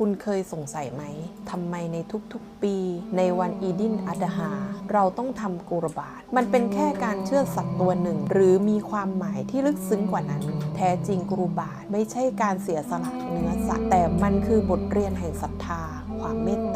คุณเคยสงสัยไหมทำไมในทุกๆปี ในวันอีดินอัดฮา เราต้องทำกุรบาตมันเป็นแค่การเชื่อสัตว์ตัวหนึ่ง หรือมีความหมายที่ลึกซึ้งกว่านั้น แท้จริงกุรบาตไม่ใช่การเสียสละเนื้อสัตว์แต่มันคือบทเรียนแห่งศรัทธา ความเมตตา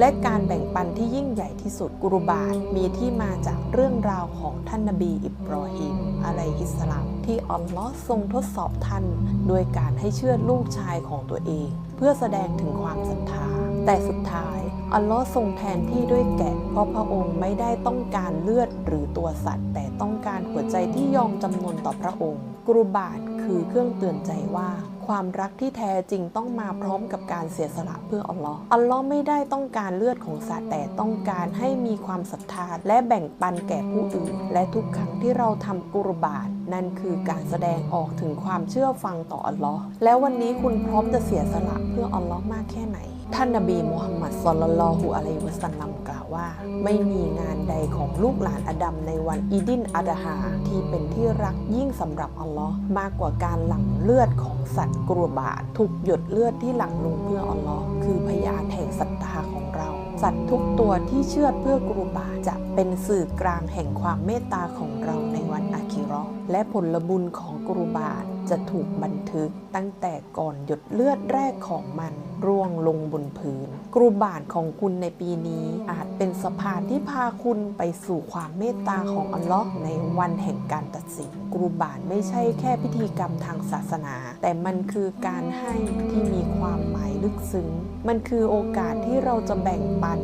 และการแบ่งปันที่ยิ่งใหญ่ที่สุดกุรบาตมีที่มาจากเรื่องราวของท่านนบีอิบรอฮิมอะลัยฮิสลามที่อัลลอฮ์ทรงทดสอบท่านด้วยการให้เชื่อลูกชายของตัวเอง เพื่อแสดงถึงความศรัทธา แต่สุดท้ายอัลลอฮ์ทรงแทนที่ด้วยแกะ เพราะพระองค์ไม่ได้ต้องการเลือดหรือตัวสัตว์ แต่ต้องการหัวใจที่ยอมจำนนต่อพระองค์กุรุบาตคือเครื่องเตือนใจว่า ความรักที่แท้จริงต้องมาพร้อมกับการเสียสละเพื่ออัลลอฮ์อัลลอฮ์ไม่ได้ต้องการเลือดของสัตว์แต่ต้องการให้มีความศรัทธาและแบ่งปันแก่ผู้อื่น และทุกครั้งที่เราทำกุรบาต นั่นคือการแสดงออกถึงความเชื่อฟังต่ออัลลอฮ์แล้ววันนี้คุณพร้อมจะเสียสละเพื่ออัลลอฮ์มากแค่ไหน ท่านนบีมูฮัมมัดสลลัลลอฮุอะลัยวะสัลลัมกล่าวว่า ไม่มีงานใดของลูกหลานอดัมในวันอีดินอาดาฮาที่เป็นที่รักยิ่งสำหรับอัลลอฮ์มากกว่าการหลั่งเลือดของสัตว์กรัวบาททุกหยดเลือดที่หลั่งลงเพื่ออัลลอฮ์คือพยานแห่งศรัทธาของเรา สัตว์ทุกตัวที่เชื่อเพื่อกรูบาจะเป็นสื่อกลางแห่งความเมตตาของเราในวันอาคิรอและผลบุญของกรูบา จะถูกบันทึกตั้งแต่ก่อนหยดเลือดแรกของมันร่วงลงบนพื้นกรูบาทของคุณในปีนี้อาจเป็นสะพานที่พาคุณไปสู่ความเมตตาของอัลลอฮ์ในวันแห่งการตัดสินกรูบาทไม่ใช่แค่พิธีกรรมทางศาสนา แต่มันคือการให้ที่มีความหมายลึกซึ้ง มันคือโอกาสที่เราจะแบ่งปัน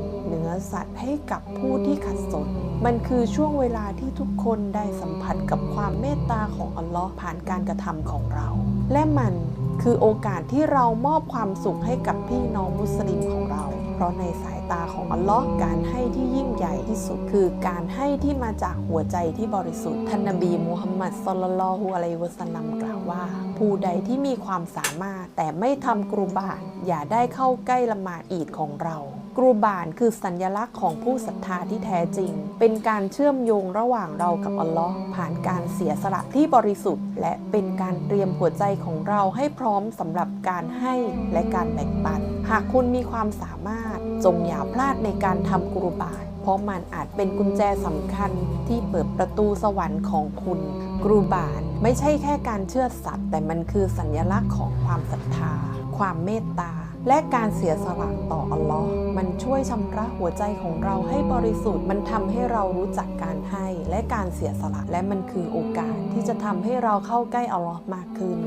สัตว์ให้กับผู้ที่ขัดสน มันคือช่วงเวลาที่ทุกคนได้สัมผัสกับความเมตตาของอัลลอฮ์ผ่านการกระทำของเรา และมันคือโอกาสที่เรามอบความสุขให้กับพี่น้องมุสลิมของเรา เพราะในสายตาของอัลลอฮ์การให้ที่ยิ่งใหญ่ที่สุด คือการให้ที่มาจากหัวใจที่บริสุทธิ์ท่านนบีมูฮัมมัดสลลัลลอฮุอะลัยวะสัลลัมกล่าวว่า ผู้ใดที่มีความสามารถ แต่ไม่ทำกรุบาตอย่าได้เข้าใกล้ละหมาดอีดของเรากรูบานคือสัญญลักษณ์ของผู้ศรัทธาที่แท้จริง เป็นการเชื่อมโยงระหว่างเรากับอัลลอฮ์ผ่านการเสียสละที่บริสุทธิ์ และเป็นการเตรียมหัวใจของเราให้พร้อมสำหรับการให้และการแบ่งปัน หากคุณมีความสามารถ จงอย่าพลาดในการทำกรูบาน เพราะมันอาจเป็นกุญแจสำคัญที่เปิดประตูสวรรค์ของคุณกรูบานไม่ใช่แค่การเชื่อสัตว์แต่มันคือสัญลักษณ์ของความศรัทธา ความเมตตา และการเสียสละต่ออัลลอฮ์มันช่วยชำระหัวใจของเราให้บริสุทธิ์ มันทำให้เรารู้จักการให้และการเสียสละและมันคือโอกาสที่จะทำให้เราเข้าใกล้อัลลอฮ์มากขึ้น